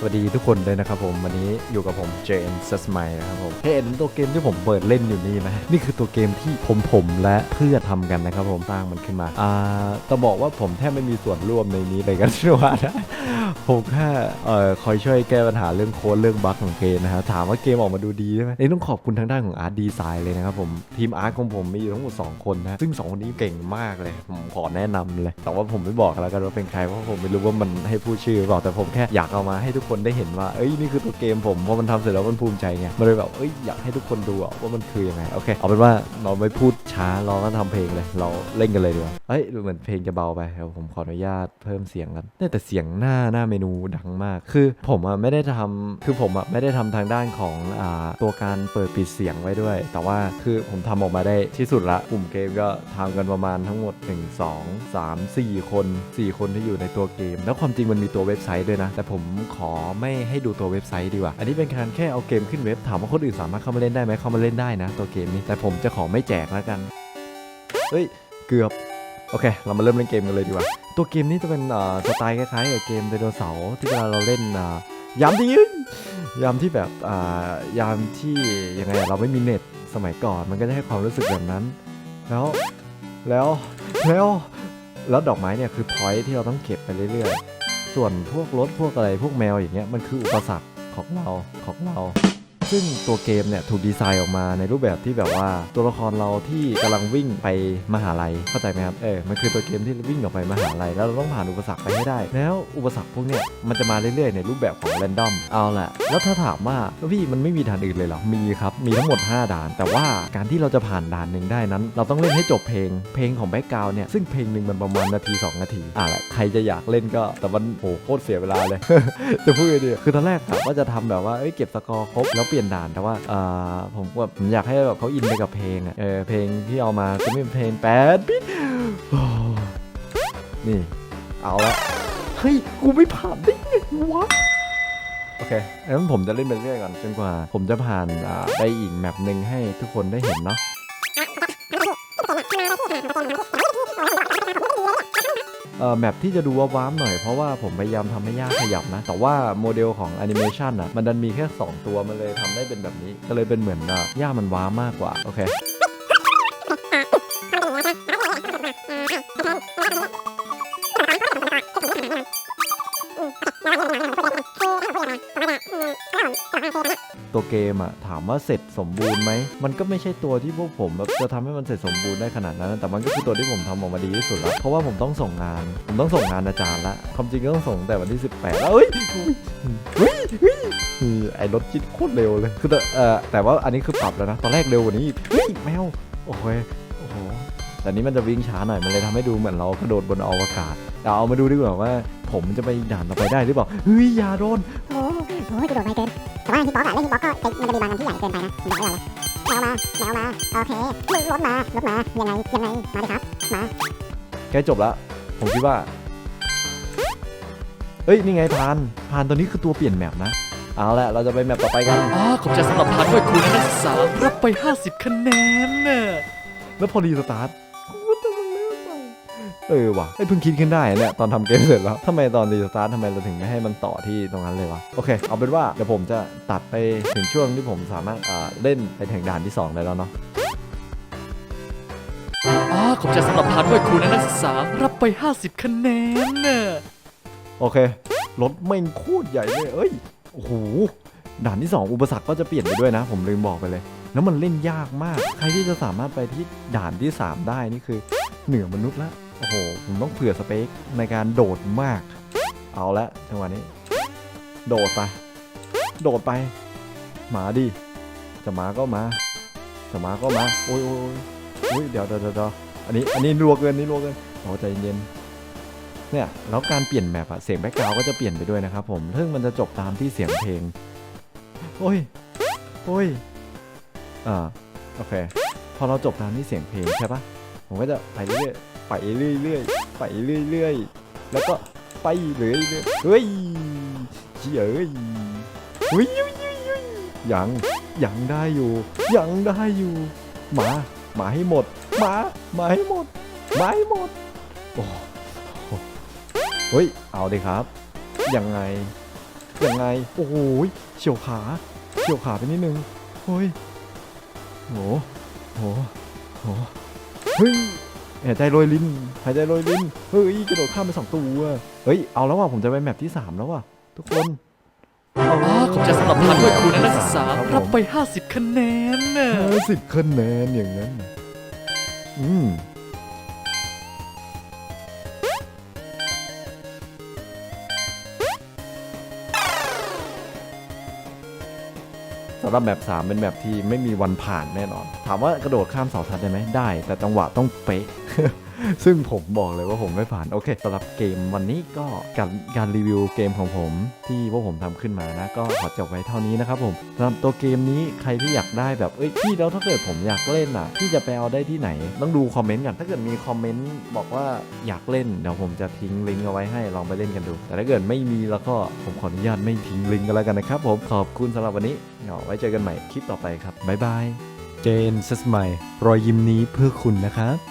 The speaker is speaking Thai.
สวัสดีทุกคนเลยนะครับผมวันนี้อยู่กับผมเจนซัสไมนะครับผมเห็นตัวเกมที่ผมเปิดเล่นอยู่นี่ไหมนี่คือตัวเกมที่ผมผมและเพื่อนทำกันนะครับผมสร้างมันขึ้นมาอ่าต้องบอกว่าผมแทบไม่มีส่วนร่วมในนี้เลยกันชัวร์นะผมแค่เอ่อคอยช่วยแก้ปัญหาเรื่องโค้ดเรื่องบั๊กของเกมนะฮะถามว่าเกมออกมาดูดีใช่ไหมนี่ต้องขอบคุณทางด้านของอาร์ตดีไซน์เลยนะครับผมทีมอาร์ตของผมมีอยู่ทั้งหมด2คนนะซึ่ง2คนนี้เก่งมากเลยผมขอแนะนำเลย แต่ว่าผมไม่บอกแล้วกันว่าเป็นใครเพราะผมไม่รู้ว่ามันให้พูดชื่อหรือเปล่าแต่ผมแค่อยากเอามาให้ทุกคนได้เห็นว่าเอ้ยนี่คือตัวเกมผมพอมันทำเสร็จแล้วมันภูมิใจไงมันเลยแบบเอ้ยอยากให้ทุกคนดูว่ามันคือยังไงโอเคเอาเป็นว่าเราไม่พูดช้าเราก็ทำเพลงเลย เราเล่นกันเลยดีกว่าเอ้ยดูเหมือนเพลงจะเบาไปเดี๋ยวผมขออนุญาตเพิ่มเสียงกันแต่เสียงหน้าหน้าเมนูดังมาก คือผมอะไม่ได้ทำคือผมอะไม่ได้ทำทางด้านของอ่าตัวการเปิดปิดเสียงไว้ด้วย แต่ว่าคือผมทำออกมาได้ที่สุดละกลุ่มเกมก็ทำกันประมาณทั้งหมด 1 2 3 4 คน 4 คนที่อยู่ในตัวเกม แล้วความจริงมันมีตัวเว็บไซต์ด้วยนะ แต่ผมขอไม่ให้ดูตัวเว็บไซต์ดีกว่า อันนี้เป็นการแค่เอาเกมขึ้นเว็บถามว่าคนอื่นสามารถเข้ามาเล่นได้ไหมเข้ามาเล่นได้นะ ตัวเกมนี้แต่ผมจะขอไม่แจกแล้วกันเฮ้ยเกือบ โอเค เรามาเริ่มเล่นเกมกันเลยดีกว่า ตัวเกมนี้จะเป็นสไตล์คล้ายๆกับเกมไดโนเสาร์ที่เวลาเราเล่นยามที่ยืนยามที่แบบยามที่ยังไงเราไม่มีเน็ตสมัยก่อนมันก็จะให้ความรู้สึกแบบนั้น แล้วแล้วแล้วแล้วดอกไม้เนี่ยคือพอยที่เราต้องเก็บไปเรื่อยๆ ส่วนพวกรถพวกอะไรพวกแมวอย่างเงี้ยมันคืออุปสรรคของเราของเรา ซึ่งตัวเกมเนี่ยถูกดีไซน์ออกมาในรูปแบบที่แบบว่าตัวละครเราที่กำลังวิ่งไปมหาลัยเข้าใจไหมครับเออมันคือตัวเกมที่วิ่งออกไปมหาลัยแล้วเราต้องผ่านอุปสรรคไปให้ได้ แล้วอุปสรรคพวกเนี้ยมันจะมาเรื่อยๆในรูปแบบของแรนดอมเอาแหละแล้วถ้าถามว่าพี่มันไม่มีด่านอื่นเลยเหรอมีครับมีทั้งหมด 5 ด่าน แต่ว่าการที่เราจะผ่านด่านหนึ่งได้นั้น เราต้องเล่นให้จบเพลง เพลงของแบ็กกราวเนี่ยซึ่งเพลงหนึ่งมันประมาณนาที 2 นาทีอะแหละใครจะอยากเล่นก็แต่มันโหโคตรเสียเวลาเลยจะพูดไงดีคือตอนแรกกะว่าจะทำแบบว่าเอ้ยเก็บสกอร์ครบแล้วเปลี่ยนด่านแต่ว่าเออผมว่าผมอยากให้แบบเขาอินไปกับเพลงอะเออเพลงที่เอามาจะไม่เป็นเพลงแปดปิดนี่เอาละเฮ้ยกูไม่ผ่านได้ไงวะโอเคงั้นผมจะเล่นไปเรื่อยก่อนจนกว่า ผมจะผ่านได้อีกแมปหนึ่งให้ทุกคนได้เห็นเนาะ แมปที่จะดูว้ามๆหน่อยเพราะว่าผมพยายามทำให้ยากขยับนะ แต่ว่าโมเดลของแอนิเมชันอะมันดันมีแค่ 2 ตัวมันเลยทำได้เป็นแบบนี้ ก็เลยเป็นเหมือนอะย่ามันว้ามากกว่า โอเค ตัวเกมอะถามว่าเสร็จสมบูรณ์ไหมมันก็ไม่ใช่ตัวที่พวกผมแบบจะทำให้มันเสร็จสมบูรณ์ได้ขนาดนั้น แต่มันก็คือตัวที่ผมทำออกมาดีที่สุดแล้วเพราะว่าผมต้องส่งงาน ผมต้องส่งงานอาจารย์ละความจริงก็ต้องส่งแต่วันที่ 18แล้วเอ้ยเฮ้ยไอ้รถจิตโคตรเร็วเลยคือแต่เออแต่ว่าอันนี้คือปรับแล้วนะ ตอนแรกเร็วกว่านี้อีกเฮ้ยแมวโอ้โหโอ้โหแต่นี้มันจะวิ่งช้าหน่อยมันเลยทำให้ดูเหมือนเรากระโดดบนอวกาศเอาเอามาดูดีกว่าว่า ผมจะไปด่านต่อไปได้หรือเปล่าเฮ้ยอย่าโดน โอ้โหกระโดดไวเกินแต่ว่าฮิตบ็อกอะเล่นฮิตบ็อกก็จะมันจะมีบางอันที่ใหญ่เกินไปนะผมบอกไว้ก่อนเลยแมวมาแมวมาโอเครถมารถมายังไงยังไงมาดิครับมาใกล้จบแล้วผมคิดว่าเอ้ยนี่ไงพานพานตัวนี้คือตัวเปลี่ยนแมปนะเอาละเราจะไปแมปต่อไปกันอ่าขอบใจสำหรับพานด้วยครูและนักศึกษารับไป 50 คะแนนน่ะแล้วพอรีสตาร์ท เออว่ะไอ้ยเพิ่งคิดขึ้นได้เนี่ยตอนทำเกมเสร็จแล้วทำไมตอนรีสตาร์ททำไมเราถึงไม่ให้มันต่อที่ตรงนั้นเลยวะโอเค เอาเป็นว่าเดี๋ยวผมจะตัดไปถึงช่วงที่ผมสามารถอ่าเล่นไปถึงด่านที่ 2 ได้แล้วเนาะอ่าขอบใจสำหรับพานด้วยครูและนักศึกษารับไป 50 คะแนนน่ะโอเครถแม่งโคตรใหญ่เลยเอ้ยโอ้โหด่านที่ 2 อุปสรรคก็จะเปลี่ยนไปด้วยนะ ผมลืมบอกไปเลย แล้วมันเล่นยากมาก ใครที่จะสามารถไปที่ด่านที่ 3 ได้นี่คือ เหนือมนุษย์ละ โอ้โห ผมต้องเผื่อสเปคในการโดดมาก เอาละจังหวะนี้ โดดไป โดดไป หมาดิจะมาก็มาจะมาก็มา โอ้ยโอ้ยโอ้ยเดี๋ยวเดี๋ยวเดี๋ยวเดี๋ยวอันนี้ อันนี้รัวเกิน นี่รัวเกินโอ้ใจเย็นเนี่ย แล้วการเปลี่ยนแมปอะเสียงแบ็กกราวก็จะเปลี่ยนไปด้วยนะครับผม ซึ่งมันจะจบตามที่เสียงเพลง โอ้ย โอ้ย อ่า โอเค พอเราจบตามที่เสียงเพลงใช่ปะ ผมก็จะไปเรื่อยๆไปเรื่อยๆไปเรื่อยๆแล้วก็ไปเรื่อยๆเฮ้ยเฉยเอ้ยเฮ้ยเฮ้ยเฮ้ยเฮ้ยยังยังได้อยู่ ยังได้อยู่มามาให้หมดมามาให้หมดมาให้หมดโอ้เฮ้ยเอาดิครับยังไงยังไงโอ้โหเฉียวขาเฉียวขาไปนิดนึงเฮ้ยโหโหโห เฮ้ยหายใจโรยลิ้นหายใจโรยลิ้นเฮ้ยกระโดดข้ามไปสองตัวเฮ้ยเอาแล้วว่ะผมจะไปแมปที่สามแล้วว่ะทุกคนอ๋อขอบใจสำหรับพานด้วยคุณนักศึกษาครับผมรับไป 50 คะแนนน่ะห้าสิบคะแนนอย่างนั้นน่ะอืมำหรับแบบ3เป็นแบบที่ไม่มีวันผ่านแน่นอน ถามว่ากระโดดข้ามเสาทัดได้ไหมได้ แต่จังหวะต้องเป๊ะ ซึ่งผมบอกเลยว่าผมไม่ผ่าน โอเคสำหรับเกมวันนี้ก็การการรีวิวเกมของผม ที่พวกผมทำขึ้นมานะ ก็ขอจบไว้เท่านี้นะครับผมสำหรับตัวเกมนี้ใครที่อยากได้แบบเอ้ยพี่แล้วถ้าเกิดผมอยากเล่นอะพี่จะไปเอาได้ที่ไหน ต้องดูคอมเมนต์กันถ้าเกิดมีคอมเมนต์บอกว่าอยากเล่นเดี๋ยวผมจะทิ้งลิงก์เอาไว้ให้ลองไปเล่นกันดู แต่ถ้าเกิดไม่มีแล้วก็ผมขออนุญาตไม่ทิ้งลิงก์กันแล้วกันนะครับผมขอบคุณสำหรับวันนี้เดี๋ยวไว้เจอกันใหม่คลิปต่อไปครับบ๊ายบายเจนซัสไมรอยยิ้มนี้เพื่อคุณนะครับ